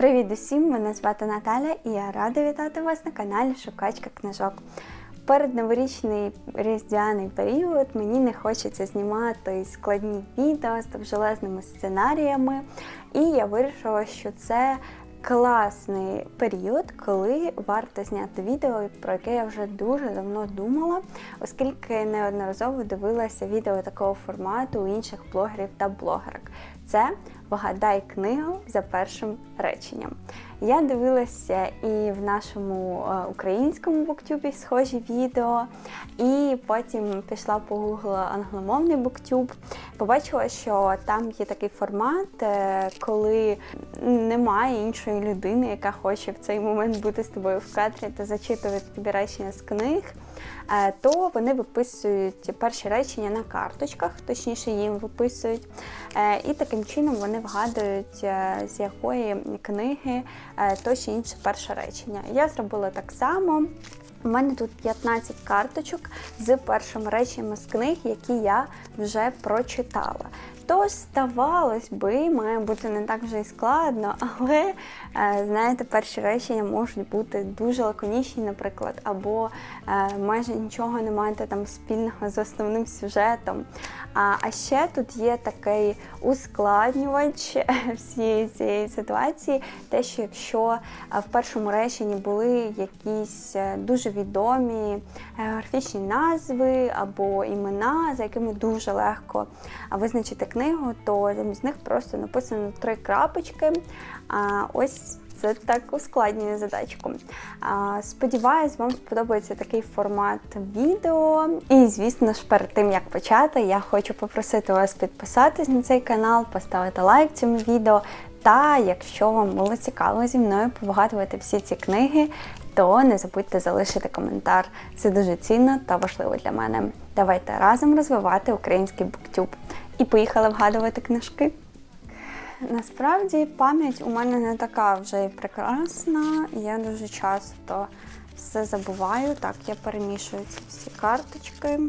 Привіт усім! Мене звати Наталя і я рада вітати вас на каналі Шукачка книжок. Перед новорічний різдвяний період мені не хочеться знімати складні відео з довжелезними сценаріями, і я вирішила, що це класний період, коли варто зняти відео, про яке я вже дуже давно думала, оскільки неодноразово дивилася відео такого формату у інших блогерів та блогерок. Це Вгадай книгу за першим реченням. Я дивилася і в нашому е, українському буктюбі схожі відео, і потім пішла погуглила англомовний буктюб. Побачила, що там є такий формат, е, коли немає іншої людини, яка хоче в цей момент бути з тобою в кадрі та зачитувати тобі речення з книг. Е, то вони виписують перші речення на карточках, точніше їм виписують, і таким чином вони вгадують, з якої книги то чи інше перше речення. Я зробила так само. У мене тут 15 карточок з першим реченням з книг, які я вже прочитала. Тож, здавалось би, має бути не так вже і складно, але, знаєте, перші речення можуть бути дуже лаконічні, наприклад, або майже нічого не маєте там спільного з основним сюжетом. А ще тут є такий ускладнювач всієї цієї ситуації, те, що якщо в першому реченні були якісь е, дуже відомі географічні назви або імена, за якими дуже легко визначити книгу, то замість них просто написано три крапочки. А ось це так ускладнює задачку. Сподіваюсь, вам сподобається такий формат відео. І, звісно ж, перед тим як почати, я хочу попросити вас підписатись на цей канал, поставити лайк цьому відео. Та якщо вам було цікаво зі мною побагатувати всі ці книги, то не забудьте залишити коментар. Це дуже цінно та важливо для мене. Давайте разом розвивати український буктюб. І поїхали вгадувати книжки. Насправді пам'ять у мене не така вже і прекрасна. Я дуже часто все забуваю. Так, я перемішую ці всі карточки.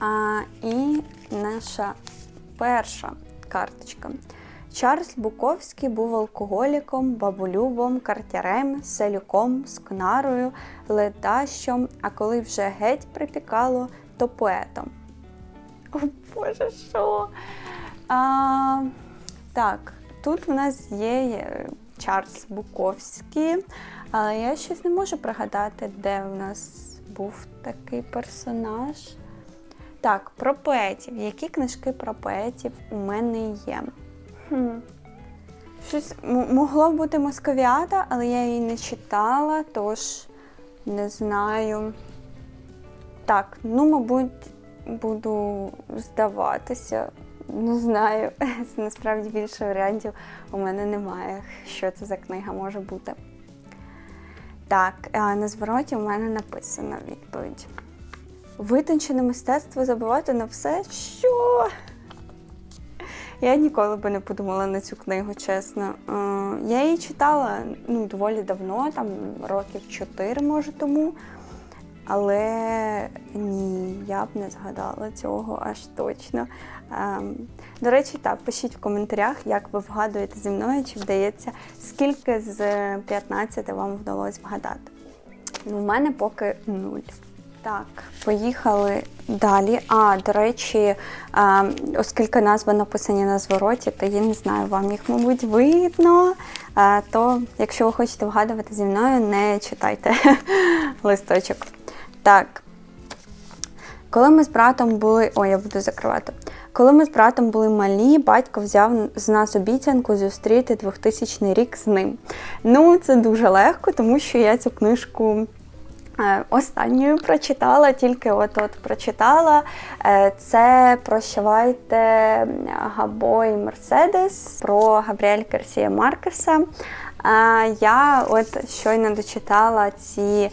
А, І наша перша карточка. Чарльз Буковський був алкоголіком, баболюбом, картярем, селюком, скнарою, ледащом, а коли вже геть припікало, то поетом. О Боже, що? А, Так, тут в нас є Чарльз Буковський, але я щось не можу пригадати, де в нас був такий персонаж. Так, про поетів. Які книжки про поетів у мене є? Хм. Щось могло бути московіата, але я її не читала, тож не знаю. Так, ну, мабуть, буду здаватися. Не знаю, насправді більше варіантів у мене немає, що це за книга може бути. Так, на звороті у мене написано відповідь. Витончене мистецтво забувати на все, що. Я ніколи би не подумала на цю книгу, чесно. Я її читала ну, доволі давно, там років 4, може тому. Але ні, я б не згадала цього аж точно. Ем, до речі, так, пишіть в коментарях, як ви вгадуєте зі мною, чи вдається, скільки з 15 вам вдалося вгадати. Ну, У мене поки нуль. Так, поїхали далі. А, до речі, ем, оскільки назви написані на звороті, то я не знаю, вам їх, мабуть, видно. Е, то, якщо ви хочете вгадувати зі мною, не читайте листочок. Так. Коли ми з братом були. Ой, я буду закривати. Коли ми з братом були малі, батько взяв з нас обіцянку зустріти 2000 рік з ним. Ну, це дуже легко, тому що я цю книжку. Е, останньою прочитала, тільки от-от прочитала. Е, це Прощавайте Габо і Мерседес про Габріель Гарсія Маркеса. Е, я от щойно дочитала ці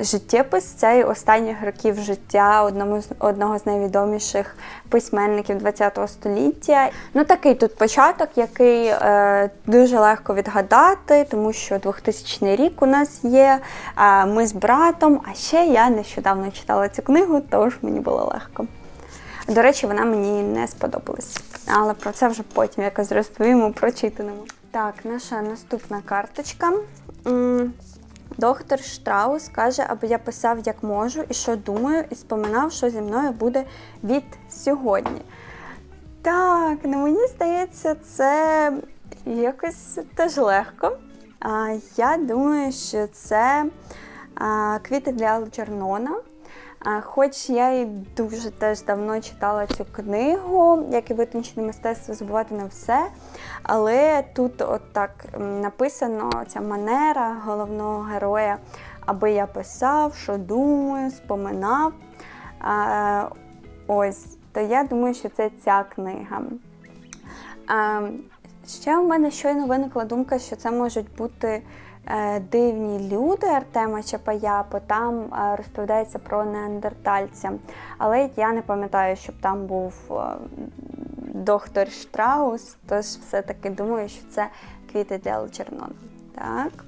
життєпис цей останніх років життя одному з одного з найвідоміших письменників ХХ століття. Ну такий тут початок, який е, дуже легко відгадати, тому що 2000 рік у нас є. Е, ми з братом. А ще я нещодавно читала цю книгу, тож мені було легко. До речі, вона мені не сподобалась. Але про це вже потім якось розповім у прочитаному. Так, наша наступна карточка. Доктор Штраус каже, аби я писав як можу і що думаю, і споминав, що зі мною буде від сьогодні. Так, ну мені здається, це якось теж легко. А, я думаю, що це а, квіти для Алджернона. Хоч я і дуже теж давно читала цю книгу, як і витончене мистецтво забувати на все. Але тут от так написано ця манера головного героя, аби я писав, що думаю, споминав. Ось, то я думаю, що це ця книга. Ще у мене щойно виникла думка, що це можуть бути дивні люди Артема Чапая, бо там е, розповідається про неандертальця. Але я не пам'ятаю, щоб там був е, доктор Штраус, тож все-таки думаю, що це квіти для Алджернона. Так.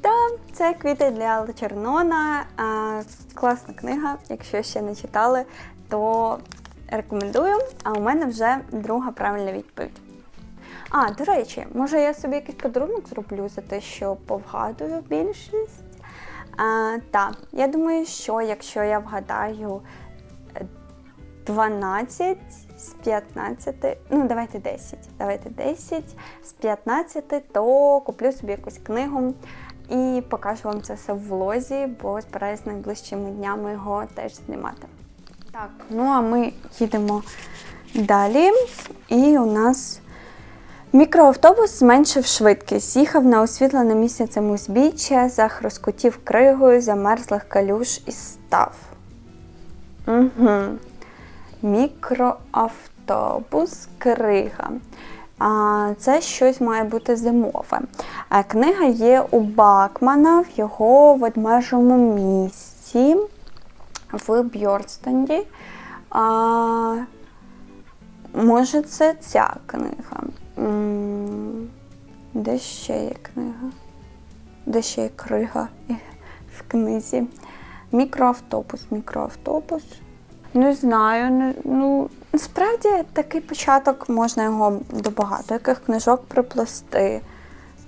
Та це квіти для Алджернона. А, класна книга. Якщо ще не читали, то рекомендую. А у мене вже друга правильна відповідь. А, до речі, може я собі якийсь подарунок зроблю за те, що повгадую більшість. Так, я думаю, що якщо я вгадаю е, 12 з 15, ну давайте 10, давайте 10 з 15, то куплю собі якусь книгу і покажу вам це все в влозі, бо збираюся найближчими днями його теж знімати. Так, ну а ми їдемо далі. І у нас мікроавтобус зменшив швидкість. Їхав на освітлене місяцем узбіччя, захроскотів кригою, замерзлих калюш і став. Угу. Мікроавтобус Крига. А, Це щось має бути зимове. А книга є у Бакмана в його ведмежому місці в Бьорстонді. А, може, це ця книга. Де ще є книга? Де ще є крига в книзі? Мікроавтобус, мікроавтобус. Не знаю. Не, ну, насправді такий початок можна його до багато яких книжок приплести.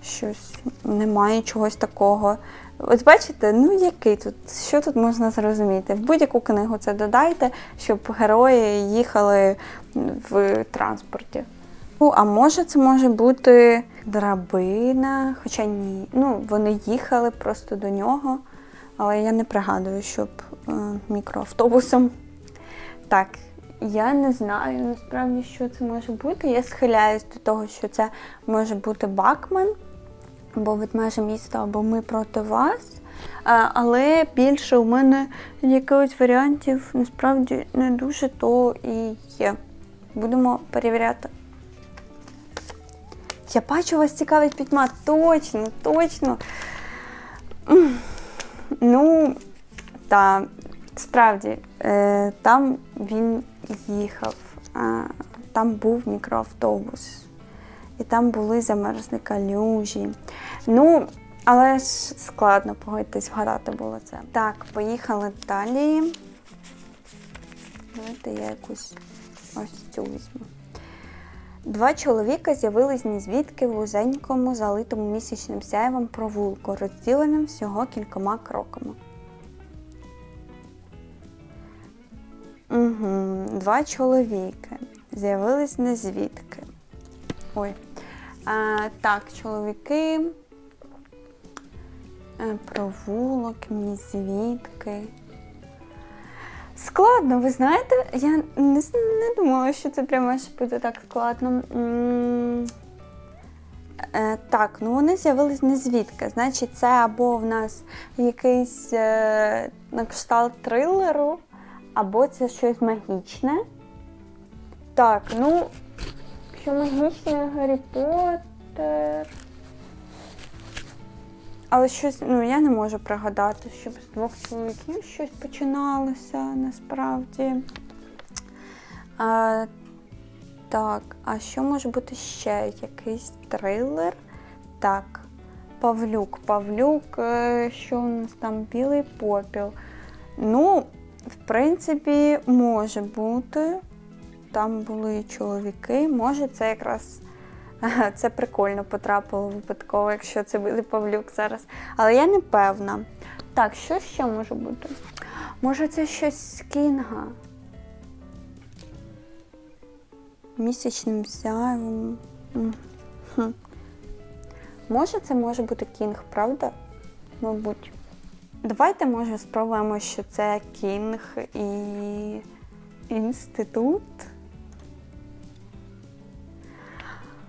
Щось немає чогось такого. От бачите, ну який тут, що тут можна зрозуміти? В будь-яку книгу це додайте, щоб герої їхали в транспорті. Ну, а може це може бути драбина, хоча ні. Ну, вони їхали просто до нього, але я не пригадую, щоб е, мікроавтобусом. Так, я не знаю насправді, що це може бути. Я схиляюсь до того, що це може бути Бакман, або ведмеже місто, або ми проти вас. Але більше у мене якихось варіантів насправді не дуже то і є. Будемо перевіряти. Я бачу, вас цікавить пітьма. Точно, точно. Ну, та, справді, е, там він їхав, там був мікроавтобус, і там були замерзли калюжі. Ну, але ж складно погодьтесь, вгадати було це. Так, поїхали далі. Давайте я якусь ось цю візьму. Два чоловіка з'явились ні звідки в вузенькому, залитому місячним сяєвом провулку, розділеним всього кількома кроками. Угу. Два чоловіки з'явились не звідки. Ой. А, так, чоловіки. Е, Провулок, ні звідки. Складно, ви знаєте, я не, не думала, що це прямо може бути так складно. М, Е, так, ну вони з'явились не звідки. Значить, це або в нас якийсь е, на кшталт трилеру, або це щось магічне. Так, ну, що магічне Гаррі Поттер. Але щось, ну я не можу пригадати, щоб з двох чоловіків щось починалося насправді. А, так, а що може бути ще? Якийсь трилер? Так, Павлюк. Павлюк, е, що у нас там білий попіл. Ну, В принципі, може бути. Там були чоловіки. Може, це якраз це прикольно потрапило випадково, якщо це буде Павлюк зараз. Але я не певна. Так, що ще може бути? Може, це щось з Кінга? Місячним сяйвом. Може, це може бути Кінг, правда? Мабуть. Давайте, може, спробуємо, що це Кінг і інститут.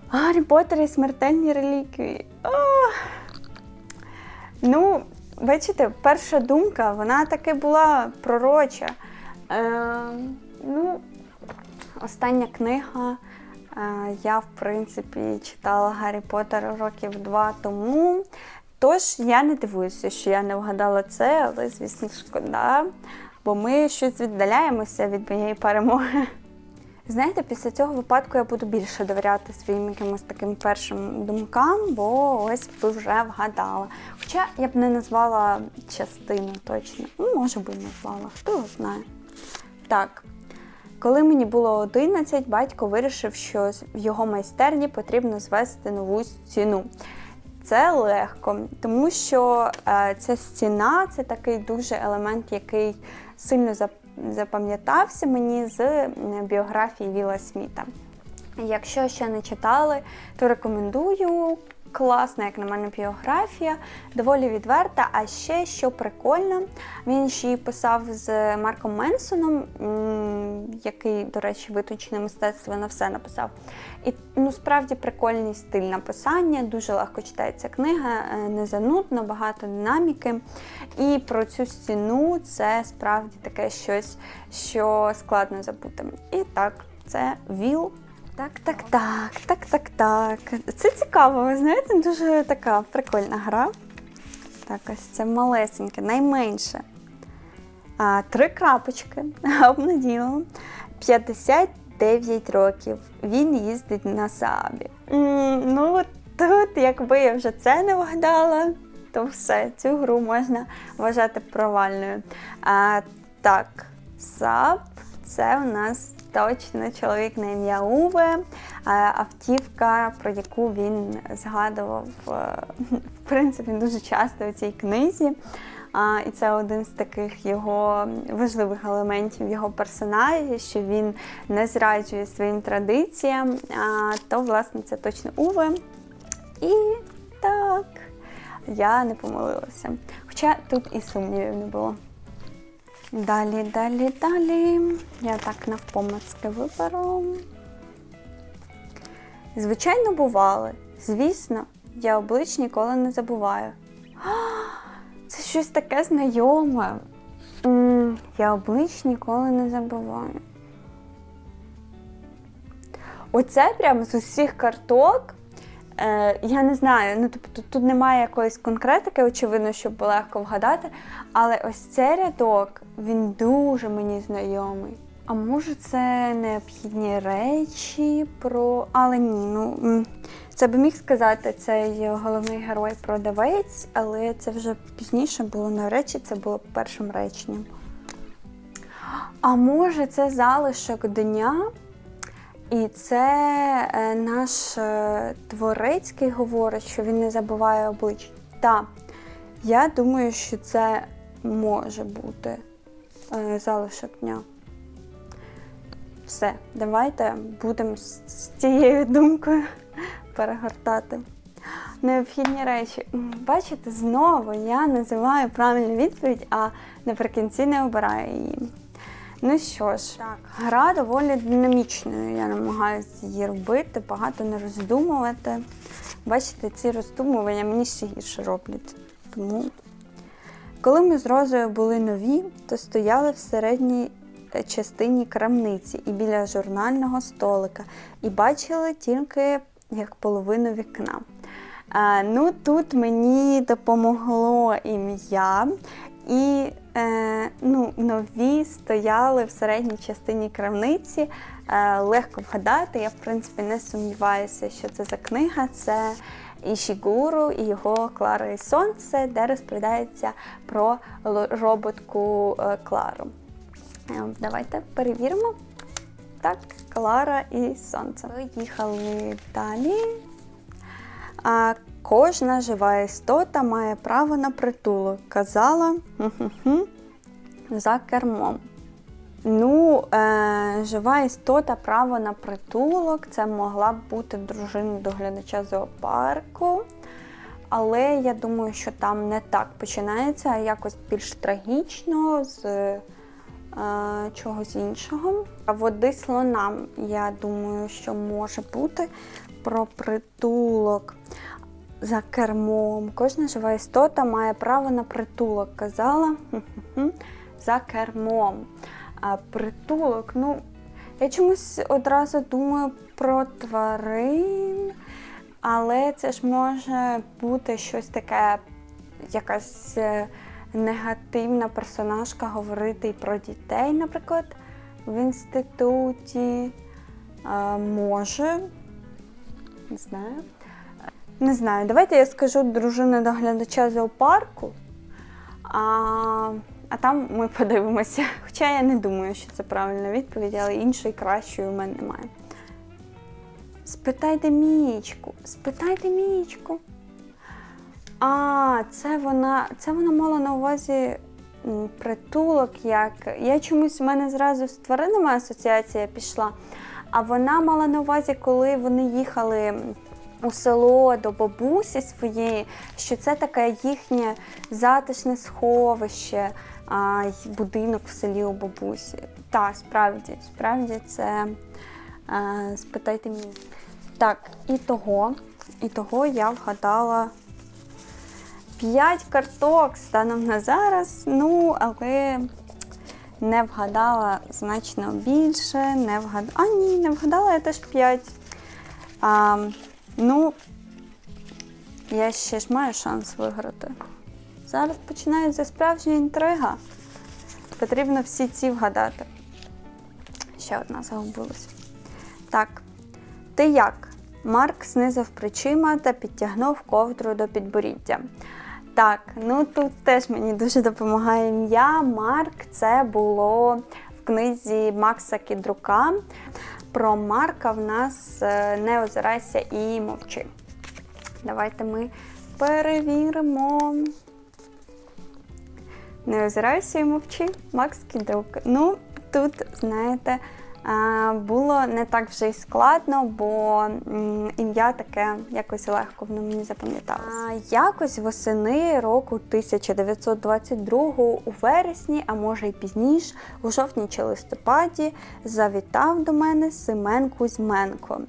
Гаррі Поттер і смертельні реліквії. Ах. Ну, бачите, перша думка, вона таки була пророча. Е, ну, остання книга. е, Я, в принципі, читала Гаррі Поттера років два тому. Тож я не дивуюся, що я не вгадала це, але, звісно, шкода, бо ми щось віддаляємося від моєї перемоги. Знаєте, після цього випадку я буду більше довіряти своїм якимось таким першим думкам, бо ось ви вже вгадала. Хоча я б не назвала частину точно. Ну, може би назвала, хто його знає. Так, коли мені було 11, батько вирішив, що в його майстерні потрібно звести нову стіну. Це легко, тому що е, ця стіна це такий дуже елемент, який сильно зап- запам'ятався мені з біографії Віла Сміта. Якщо ще не читали, то рекомендую. Класна, як на мене, біографія, доволі відверта. А ще що прикольно, він ще й писав з Марком Менсоном, який, до речі, виточне мистецтво на все написав. І ну, справді прикольний стиль написання, дуже легко читається книга, е, не занудно, багато динаміки. І про цю стіну це справді таке щось, що складно забути. І так, це Віл. Так, так, так, так, так, так. Це цікаво, ви знаєте, дуже така прикольна гра. Так, ось це малесеньке, найменше. А, три крапочки обнаділо. 59 років. Він їздить на сабі. Ну, тут, якби я вже це не вгадала, то все, цю гру можна вважати провальною. А, так, саб це у нас точно чоловік на ім'я Уве, автівка, про яку він згадував е, в принципі дуже часто у цій книзі. І це один з таких його важливих елементів його персонажі, що він не зраджує своїм традиціям. То, власне, це точно Уве. І так, я не помилилася. Хоча тут і сумнівів не було. Далі, далі, далі. Я так навпомацьки виберу. Звичайно, бували. Звісно, я облич ніколи не забуваю. Це щось таке знайоме. Я облич ніколи не забуваю. Оце прямо з усіх карток. Е, я не знаю, ну тобто тут немає якоїсь конкретики, очевидно, щоб легко вгадати. Але ось цей рядок, він дуже мені знайомий. А може, це необхідні речі про. Але ні, ну це би міг сказати цей головний герой продавець, але це вже пізніше було на речі, це було першим реченням. А може, це залишок дня? І це е, наш е, Творецький говорить, що він не забуває облич. Так, я думаю, що це може бути залишок дня. Все, давайте будемо з з цією думкою перегортати. Необхідні речі. Бачите, знову я називаю правильну відповідь, а наприкінці не обираю її. Ну що ж, так, гра доволі динамічною. Я намагаюся її робити, багато не роздумувати. Бачите, ці роздумування мені ще гірше роблять. Тому, коли ми з Розою були нові, то стояли в середній е, частині крамниці і біля журнального столика, і бачили тільки як половину вікна. А, ну, тут мені допомогло ім'я, і е, ну, нові стояли в середній частині крамниці. Е, легко вгадати. Я, в принципі, не сумніваюся, що це за книга. Це Ішігуру і його Клара і Сонце, де розповідається про роботку е, Клару. Е, Давайте перевіримо. Так, Клара і Сонце. Поїхали далі. А, кожна жива істота має право на притулок. Казала за кермом. Ну, е, жива істота, право на притулок. Це могла б бути дружина доглядача зоопарку. Але я думаю, що там не так починається, а якось більш трагічно з е, чогось іншого. А води слонам, я думаю, що може бути про притулок за кермом. Кожна жива істота має право на притулок. Казала за кермом. А притулок, ну, я чомусь одразу думаю про тварин, але це ж може бути щось таке, якась е, негативна персонажка говорити і про дітей, наприклад, в інституті. А, може, не знаю. Не знаю, давайте я скажу дружина доглядача зоопарку, а, а там ми подивимося. Хоча я не думаю, що це правильна відповідь, але іншої кращої у мене немає. Спитайте Мічку, спитайте Мічку. А, це вона, це вона мала на увазі притулок, як. Я чомусь в мене зразу з тваринами асоціація пішла. А вона мала на увазі, коли вони їхали у село до бабусі своєї, що це таке їхнє затишне сховище, а, й будинок в селі у бабусі. Так, справді, справді це е, спитайте мені. Так, і того, і того я вгадала 5 карток станом на зараз. Ну, але не вгадала значно більше. Не вгадала. А, ні, не вгадала я теж 5. А, ну, я ще ж маю шанс виграти. Зараз починається справжня інтрига. Потрібно всі ці вгадати. Ще одна загубилась. Так, ти як? Марк знизав плечима та підтягнув ковдру до підборіддя. Так, ну тут теж мені дуже допомагає ім'я. Марк це було в книзі Макса Кідрука. Про Марка в нас е, не озирайся і мовчи. Давайте ми перевіримо. Не озирайся і мовчи, Макс Кідрук. Ну, тут, знаєте, було не так вже й складно, бо ім'я таке якось легко воно мені запам'яталося. Якось восени року 1922 у вересні, а може й пізніше, у жовтні чи листопаді, завітав до мене Семен Кузьменко.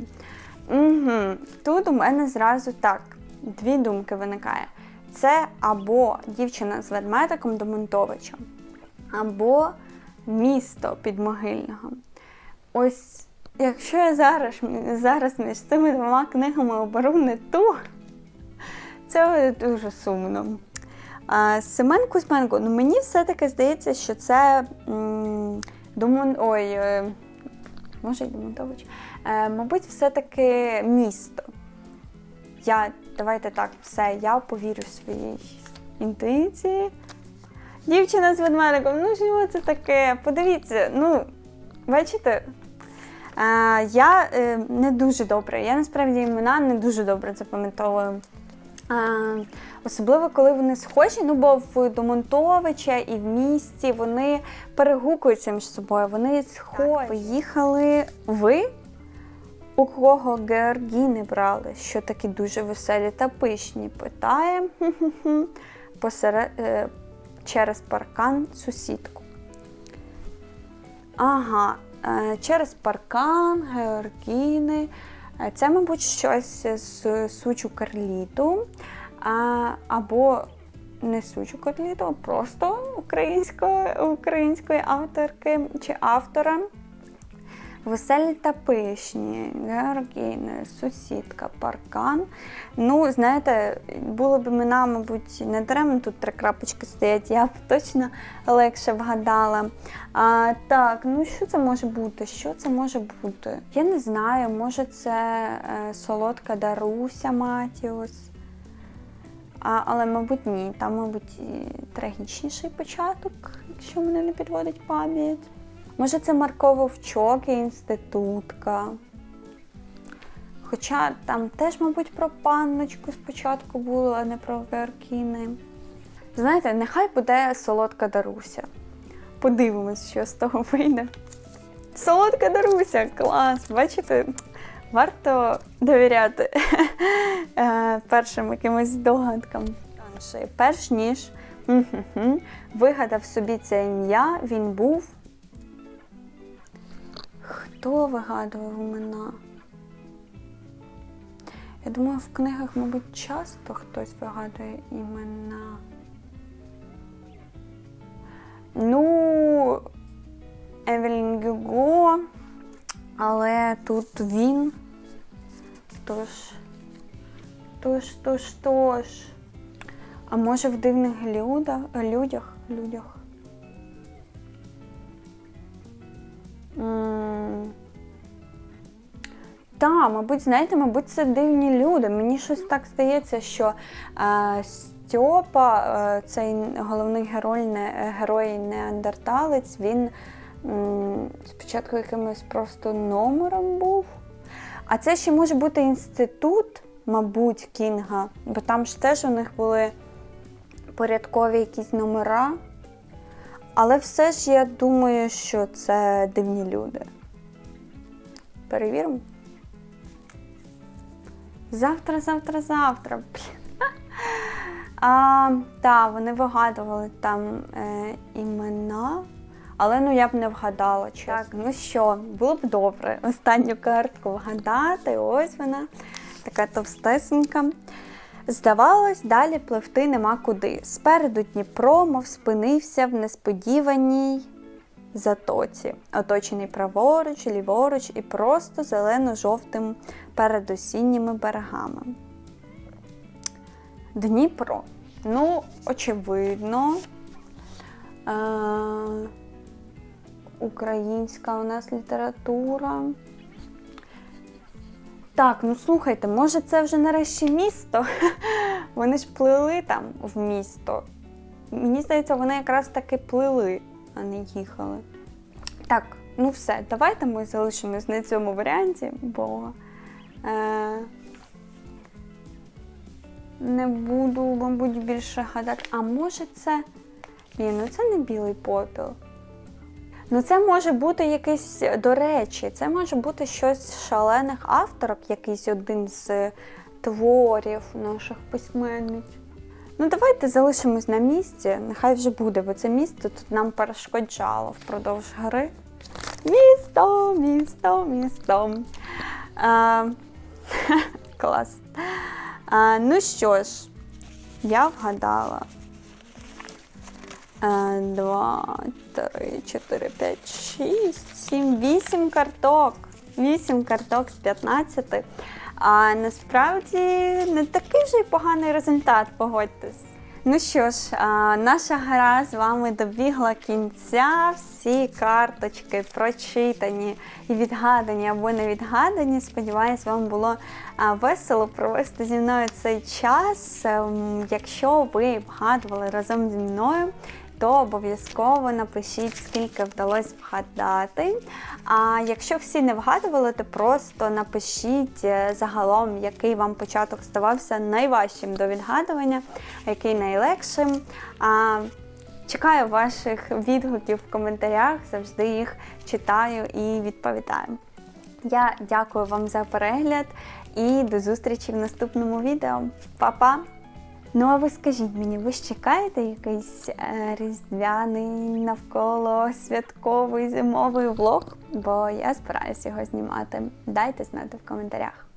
Угу. Тут у мене зразу так, дві думки виникає. Це або дівчина з ведмедиком до Монтовича, або місто підмогильного. Ось, якщо я зараз, зараз між цими двома книгами оберу не ту, це буде дуже сумно. А, Семен Кузьменко, ну мені все-таки здається, що це м, Домон... Ой, е, може й Домонтович. Е, мабуть, все-таки місто. Я, давайте так, все, я повірю своїй інтуїції. Дівчина з ведмедиком, ну що це таке? Подивіться, ну, бачите, е, я е, не дуже добре, я насправді імена не дуже добре запам'ятовую. Е, особливо, коли вони схожі, ну бо в Домонтовича і в місті вони перегукуються між собою, вони схожі. Поїхали ви у кого Георгіни брали, що такі дуже веселі та пишні, питає посеред, е, через паркан сусідку. Ага, е, через паркан, Георгіни. Це, мабуть, щось з сучу карліту. А, або не сучу карліту, а просто української, української авторки чи автора. Веселі та пишні, Георгіни, сусідка, паркан. Ну, знаєте, було б імена, мабуть, не даремно тут три крапочки стоять, я б точно легше вгадала. А, Так, ну що це може бути? Що це може бути? Я не знаю, може це е, солодка Даруся Матіос. А, але, мабуть, ні. Там, мабуть, трагічніший початок, якщо мене не підводить пам'ять. Може, це Марко Вовчок і інститутка. Хоча там теж, мабуть, про панночку спочатку було, а не про Веркіни. Знаєте, нехай буде солодка Даруся. Подивимось, що з того вийде. Солодка Даруся, клас! Бачите, варто довіряти е, першим якимось здогадкам. Танші. Перш ніж вигадав собі це ім'я, він був. Хто вигадував імена? Я думаю, в книгах, мабуть, часто хтось вигадує імена. Ну, Евелін Гюго, але тут він. Тож, тож, тож, тож. А може в дивних людях? Людях? Людях. Та, мабуть, знаєте, мабуть, це дивні люди. Мені щось так здається, що е, Стьопа, е, цей головний герой, не, герой неандерталець, він м, спочатку якимось просто номером був. А це ще може бути інститут, мабуть, Кінга, бо там ж теж у них були порядкові якісь номера. Але все ж я думаю, що це дивні люди. Перевіримо. Завтра, завтра, завтра. Блін. А, та, вони вигадували там е, імена, але ну я б не вгадала. чесно. Так, ну що, було б добре останню картку вгадати. Ось вона, така товстесенька. Здавалось, далі пливти нема куди. Спереду Дніпро, мов спинився в несподіваній затоці, оточений праворуч, ліворуч і просто зелено-жовтим передосінніми берегами. Дніпро. Ну, очевидно. Е- українська у нас література. Так, ну слухайте, може це вже нарешті місто? Вони ж плили там в місто. Мені здається, вони якраз таки плили, а не їхали. Так, ну все, давайте ми залишимось на цьому варіанті, бо е, не буду, мабуть, більше гадати. А може це. Ні, ну це не білий попіл. Ну, це може бути якийсь, до речі, це може бути щось з шалених авторок, якийсь один з творів наших письменниць. Ну, давайте залишимось на місці, нехай вже буде, бо це місто тут нам перешкоджало впродовж гри. Місто, місто, місто. А, клас. А, ну що ж, я вгадала. Е, Два, три, чотири, п'ять, шість, сім, вісім карток. Вісім карток з 15. А насправді не такий вже й поганий результат, погодьтесь. Ну що ж, наша гра з вами добігла кінця. Всі карточки прочитані і відгадані або не відгадані. Сподіваюсь, вам було весело провести зі мною цей час. Ем, Якщо ви вгадували разом зі мною, то обов'язково напишіть, скільки вдалося вгадати. А якщо всі не вгадували, то просто напишіть е, загалом, який вам початок здавався найважчим до відгадування, який найлегшим. А, Чекаю ваших відгуків в коментарях, завжди їх читаю і відповідаю. Я дякую вам за перегляд і до зустрічі в наступному відео. Па-па! Ну, а ви скажіть мені, ви ж чекаєте якийсь е, різдвяний навколо святковий зимовий влог? Бо я збираюся його знімати. Дайте знати в коментарях.